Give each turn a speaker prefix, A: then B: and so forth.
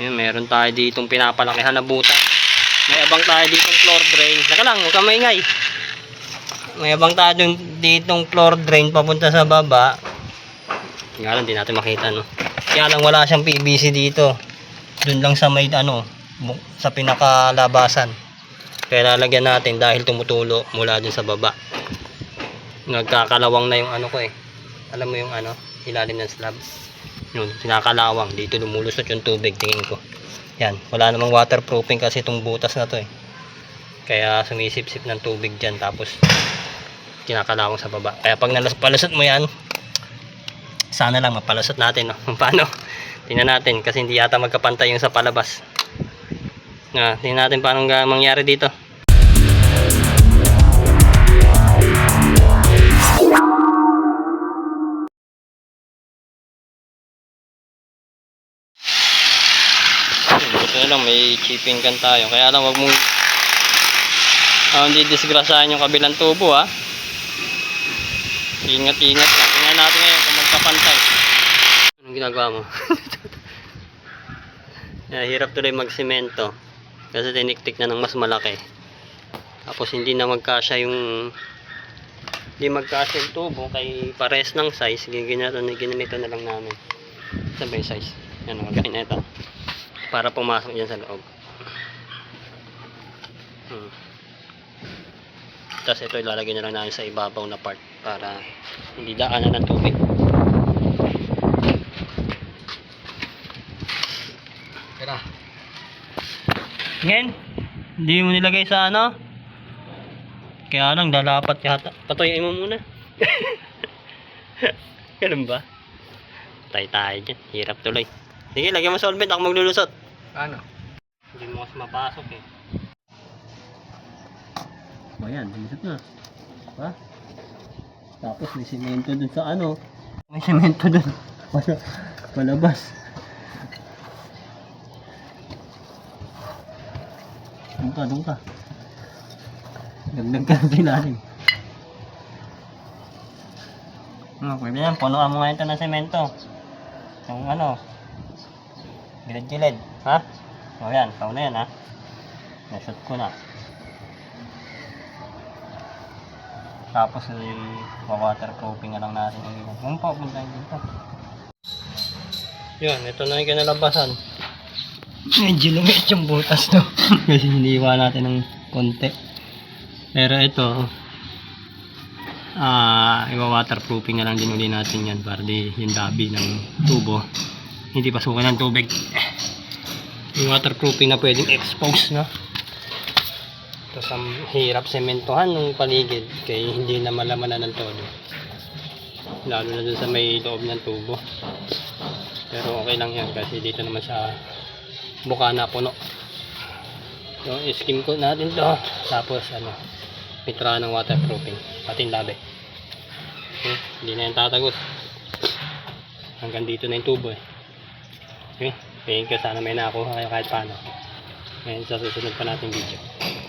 A: Yun, meron tayo ditong pinapalakihan na butas. May abang tayo ditong floor drain. Naka lang, huwag kang maingay. May abang tayo dun- ditong floor drain papunta sa baba. Nga lang, di natin makita, no? Kaya lang wala siyang PVC dito. Doon lang sa may, ano, sa pinakalabasan. Kaya lalagyan natin dahil tumutulo mula dun sa baba. Nagkakalawang na yung ano ko eh. Alam mo yung ano, ilalim ng slab. Yun, sinakalawang. Dito lumulusot yung tubig, tingin ko. Yan, wala namang waterproofing kasi itong butas na to eh. Kaya sumisip-sip ng tubig dyan tapos kinakalawang sa baba. Kaya pag nalas palusot mo yan, sana lang mapalusot natin. No? Paano? Tingnan natin kasi hindi yata magkapantay yung sa palabas. Nga, tingnan natin paano mangyari dito. Lang may chipping kan tayo. Kaya lang wag mong ah, hindi disgrasahan yung kabilang tubo ha. Ingat ingat lang. Tingnan natin ngayon kung magkapantay. Anong ginagawa mo? yeah, hirap tuloy magsemento. Kasi tiniktik na ng mas malaki. Tapos hindi na magkasya yung hindi magkasya yung tubo kay pares ng size. Ginito na ginamito na lang namin. Sabay size. Yan ang gagawin ito para pumasok dyan sa loob. Hmm. Tapos ito ilalagay na lang namin sa ibabaw na part para hindi daanan ng tubig.
B: Tara.
A: Ngayon, hindi mo nilagay sa ano? Kaya lang, lalapat yata. Patuyin mo muna. Ganun ba? Tay tayo dyan. Hirap tuloy. Sige, lagyan mo solvent. Ako maglulusot.
B: Paano?
A: Hindi mo kasi mapasok eh. O yan, lulusot na. Ha? Tapos may semento dun sa ano. May semento dun. Wala, palabas. Doon ka, doon ka. Dagdag ka sa ilalim. Ano, pwede yan. Punuan mo nga ito ng semento. Yung ano, gilid-gilid. Ha? O yan, ikaw na yan ha. Nashoot ko na. Tapos ay waterproofing na lang natin ang ilong. Kung papunta dito. Yun, ito na yung kinalabasan. Medyo lumit yung butas to. Kasi hiniwa natin ng konti. Pero ito, ah, iwa-waterproofing na lang din uli natin yan para di yung labi ng tubo. Hindi pasukan ng tubig. Yung waterproofing na pwedeng expose na. Tapos ang hirap sementohan ng paligid kaya hindi na malamanan ng todo. Lalo na dun sa may loob ng tubo. Pero okay lang yan kasi dito naman sa buka na puno. So, skim coat natin to. Tapos ano, mitra ng waterproofing. Pati labi. Okay, hindi na yan tatagos. Hanggang dito na yung tubo eh. Okay, tingin ko sana may nakuha kayo kahit paano. Ngayon sa susunod pa natin video.